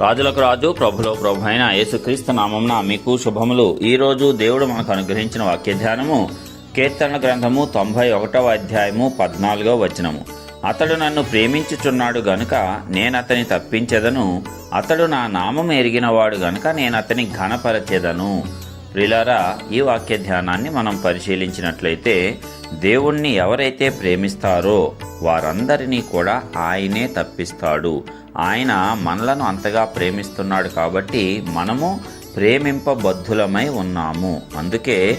రాజులకు రాజు ప్రభులో ప్రభు అయిన యేసుక్రీస్తు నామంన మీకు శుభములు. ఈ రోజు దేవుడు మనకు అనుగ్రహించిన వాక్య ధ్యానము కీర్తన గ్రంథము తొంభై ఒకటవ అధ్యాయము పద్నాలుగవ వచనము. అతడు నన్ను ప్రేమించుచున్నాడు గనుక నేనతని తప్పించెదను. అతడు నా నామం ఎరిగినవాడు గనుక నేనతని ఘనపరచెదను. ప్రిలారా ఈ వాక్య ధ్యానాన్ని మనం పరిశీలించినట్లయితే దేవుణ్ణి ఎవరైతే ప్రేమిస్తారో వారందరినీ కూడా ఆయనే తప్పిస్తాడు. ఆయన మనలను అంతగా ప్రేమిస్తున్నాడు కాబట్టి మనము ప్రేమింపబద్ధులమై ఉన్నాము. అందుకే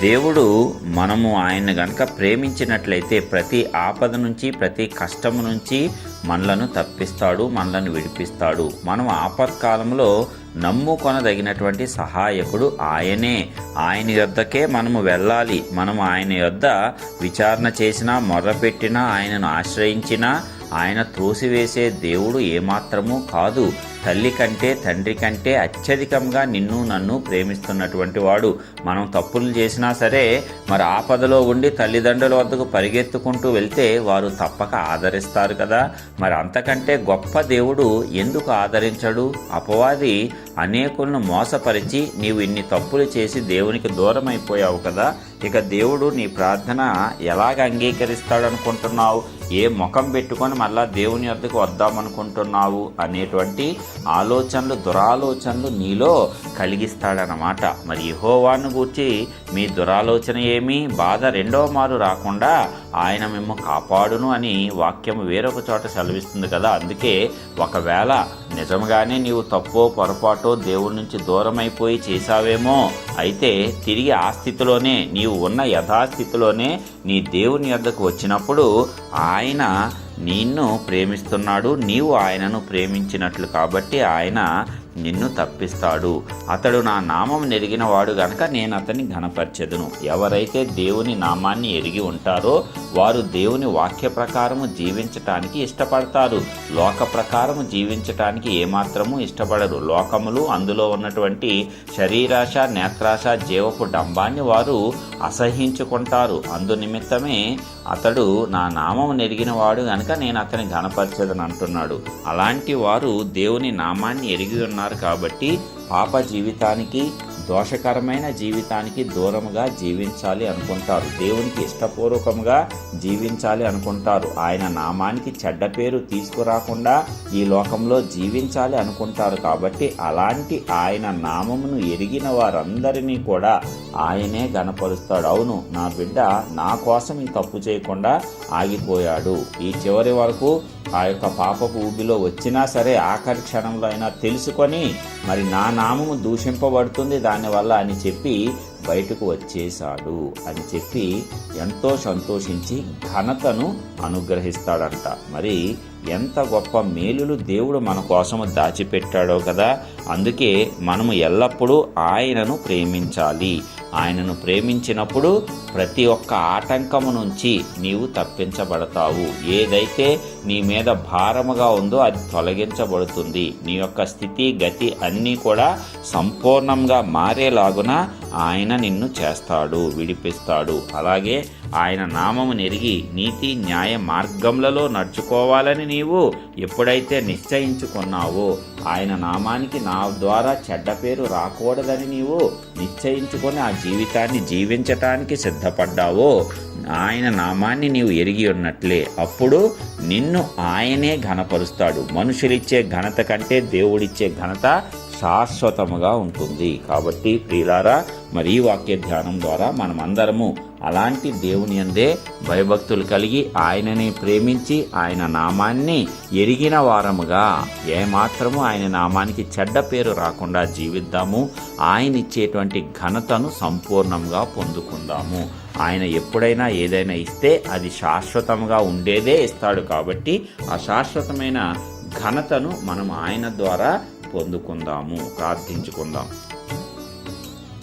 దేవుడు మనము ఆయన్ని గనక ప్రేమించినట్లయితే ప్రతి ఆపద నుంచి ప్రతి కష్టము నుంచి మనలను తప్పిస్తాడు మనలను విడిపిస్తాడు. మనం ఆపత్కాలంలో నమ్ముకొనదగినటువంటి సహాయకుడు ఆయనే. ఆయన యొద్దకే మనము వెళ్ళాలి. మనం ఆయన యొద్ద విచారణ చేసినా మొర్రపెట్టినా ఆయనను ఆశ్రయించినా ఆయన త్రోసివేసే దేవుడు ఏమాత్రమూ కాదు. తల్లి కంటే తండ్రి కంటే అత్యధికంగా నిన్ను నన్ను ప్రేమిస్తున్నటువంటి వాడు. మనం తప్పులు చేసినా సరే మరి ఆపదలో ఉండి తల్లిదండ్రుల వద్దకు పరిగెత్తుకుంటూ వెళ్తే వారు తప్పక ఆదరిస్తారు కదా. మరి అంతకంటే గొప్ప దేవుడు ఎందుకు ఆదరించడు? అపవాది అనేకులను మోసపరిచి నీవు ఇన్ని తప్పులు చేసి దేవునికి దూరం అయిపోయావు కదా. ఇక దేవుడు నీ ప్రార్థన ఎలాగ అంగీకరిస్తాడు అనుకుంటున్నావు ఏ ముఖం పెట్టుకొని మళ్ళా దేవుని వద్దకు వద్దామనుకుంటున్నావు? అనేటువంటి ఆలోచనలు దురాలోచనలు నీలో కలిగిస్తాడనమాట మరి యహోవాను గూర్చి మీ దురాలోచన ఏమి బాధ రెండవ మారు రాకుండా ఆయన మేము కాపాడును అని వాక్యం వేరొక చోట సెలవిస్తుంది కదా. అందుకే ఒకవేళ నిజంగానే నీవు తప్పో పొరపాటో దేవుడి నుంచి దూరమైపోయి చేశావేమో అయితే తిరిగి ఆ స్థితిలోనే నీవు ఉన్న యథాస్థితిలోనే నీ దేవుని వద్దకు వచ్చినప్పుడు ఆయన నిన్ను ప్రేమిస్తున్నాడు నీవు ఆయనను ప్రేమించినట్లు. కాబట్టి ఆయన నిన్ను తప్పిస్తాడు. అతడు నా నామం ఎరిగిన వాడు గనక నేను అతన్ని ఘనపరచెదను. ఎవరైతే దేవుని నామాన్ని ఎరిగి ఉంటారో వారు దేవుని వాక్య ప్రకారము జీవించటానికి ఇష్టపడతారు. లోక ప్రకారము జీవించటానికి ఏమాత్రము ఇష్టపడరు. లోకములు అందులో ఉన్నటువంటి శరీరాశ నేత్రాశ జీవపు డంబాన్ని వారు అసహించుకుంటారు. అందునిమిత్తమే అతడు నా నామం నెరిగిన వాడు గనక నేను అతని ఘనపరచదని అంటున్నాడు అలాంటి వారు దేవుని నామాన్ని ఎరిగి ఉన్నారు. కాబట్టి పాప జీవితానికి దోషకరమైన జీవితానికి దూరముగా జీవించాలి అనుకుంటారు. దేవునికి ఇష్టపూర్వకంగా జీవించాలి అనుకుంటారు. ఆయన నామానికి చెడ్డ పేరు తీసుకురాకుండా ఈ లోకంలో జీవించాలి అనుకుంటారు. కాబట్టి అలాంటి ఆయన నామమును ఎరిగిన వారందరినీ కూడా ఆయనే గనపరుస్తాడు అవును నా బిడ్డ నా కోసం ఈ తప్పు చేయకుండా ఆగిపోయాడు. ఈ చివరి వరకు ఆ యొక్క పాపపు ఊబిలో వచ్చినా సరే ఆఖరి క్షణంలో అయినా తెలుసుకొని మరి నా నామము దూషింపబడుతుంది. దాని దానివల్ల అని చెప్పి బయటకు వచ్చేశాడు అని చెప్పి ఎంతో సంతోషించి ఘనతను అనుగ్రహిస్తాడంట. మరి ఎంత గొప్ప మేలులు దేవుడు మన కోసము దాచిపెట్టాడో కదా. అందుకే మనము ఎల్లప్పుడూ ఆయనను ప్రేమించాలి. ఆయనను ప్రేమించినప్పుడు ప్రతి ఒక్క ఆటంకము నుంచి నీవు తప్పించబడతావు. ఏదైతే నీ మీద భారముగా ఉందో అది తొలగించబడుతుంది. నీ యొక్క స్థితి గతి అన్నీ కూడా సంపూర్ణంగా మారేలాగున ఆయన నిన్ను చేస్తాడు విడిపిస్తాడు. అలాగే ఆయన నామము నెరిగి నీతి న్యాయ మార్గములలో నడుచుకోవాలని నీవు ఎప్పుడైతే నిశ్చయించుకున్నావో ఆయన నామానికి నా ద్వారా చెడ్డ పేరు రాకూడదని నీవు నిశ్చయించుకొని ఆ జీవితాన్ని జీవించటానికి సిద్ధపడ్డావో. ఆయన నామాన్ని నీవు ఎరిగి ఉన్నట్లే. అప్పుడు నిన్ను ఆయనే ఘనపరుస్తాడు. మనుషులిచ్చే ఘనత కంటే దేవుడిచ్చే ఘనత శాశ్వతముగా ఉంటుంది. కాబట్టి ప్రియులారా మరి ఈ వాక్య ధ్యానం ద్వారా మనమందరము అలాంటి దేవుని అందే భయభక్తులు కలిగి ఆయనని ప్రేమించి ఆయన నామాన్ని ఎరిగిన వారముగా. ఏమాత్రము ఆయన నామానికి చెడ్డ పేరు రాకుండా జీవిద్దాము. ఆయన ఇచ్చేటువంటి ఘనతను సంపూర్ణంగా పొందుకుందాము. ఆయన ఎప్పుడైనా ఏదైనా ఇస్తే అది శాశ్వతంగా ఉండేదే ఇస్తాడు కాబట్టి ఆ శాశ్వతమైన ఘనతను మనం ఆయన ద్వారా పొందుకుందాము. ప్రార్థించుకుందాం.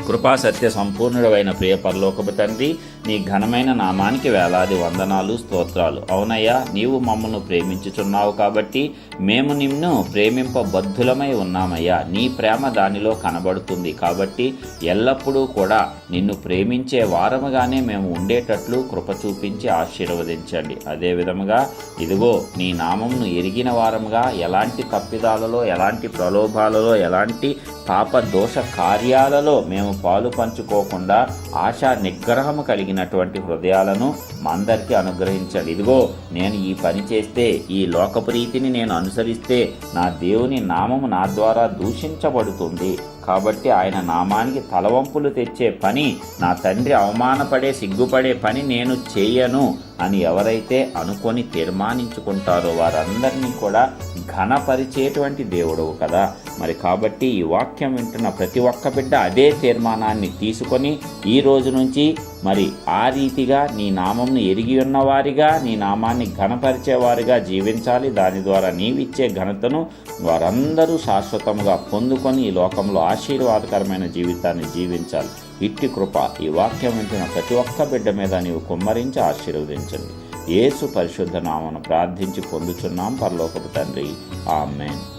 కృపా సత్య సంపూర్ణుడైన ప్రియ పరలోకపు తండ్రి నీ ఘనమైన నామానికి వేలాది వందనాలు స్తోత్రాలు. అవునయ్యా నీవు మమ్మల్ని ప్రేమించుచున్నావు కాబట్టి మేము నిన్ను ప్రేమింపబద్ధులమై ఉన్నామయ్యా. నీ ప్రేమ దానిలో కనబడుతుంది కాబట్టి ఎల్లప్పుడూ కూడా నిన్ను ప్రేమించే వారముగానే మేము ఉండేటట్లు కృప చూపించి ఆశీర్వదించండి. అదే విధముగా ఇదిగో నీ నామంను ఎరిగిన వారముగా ఎలాంటి తప్పిదాలలో ఎలాంటి ప్రలోభాలలో ఎలాంటి పాప దోష కార్యాలలో మేము పాలు పంచుకోకుండా ఆశా నిగ్రహము కలిగినటువంటి హృదయాలను మా అందరికీ అనుగ్రహించండి. ఇదిగో నేను ఈ పని చేస్తే ఈ లోకప్రీతిని నేను అనుసరిస్తే నా దేవుని నామము నా ద్వారా దూషించబడుతుంది. కాబట్టి ఆయన నామానికి తలవంపులు తెచ్చే పని నా తండ్రి అవమానపడే సిగ్గుపడే పని నేను చేయను అని ఎవరైతే అనుకొని తీర్మానించుకుంటారో వారందరినీ కూడా ఘనపరిచేటువంటి దేవుడవు కదా. మరి కాబట్టి ఈ వాక్యం వింటున్న ప్రతి ఒక్క బిడ్డ అదే తీర్మానాన్ని తీసుకొని ఈ రోజు నుంచి మరి ఆ రీతిగా నీ నామంను ఎరిగి ఉన్నవారిగా నీ నామాన్ని ఘనపరిచేవారిగా జీవించాలి. దాని ద్వారా నీవిచ్చే ఘనతను వారందరూ శాశ్వతముగా పొందుకొని ఈ లోకంలో ఆశీర్వాదకరమైన జీవితాన్ని జీవించాలి. ఇట్టి కృప ఈ వాక్యం వింటున్న ప్రతి ఒక్క బిడ్డ మీద నీవు కుమ్మరించి ఆశీర్వదించండి. యేసు పరిశుద్ధ నామను ప్రార్థించి పొందుచున్నాం. పరలోకపు తండ్రి. ఆమెన్.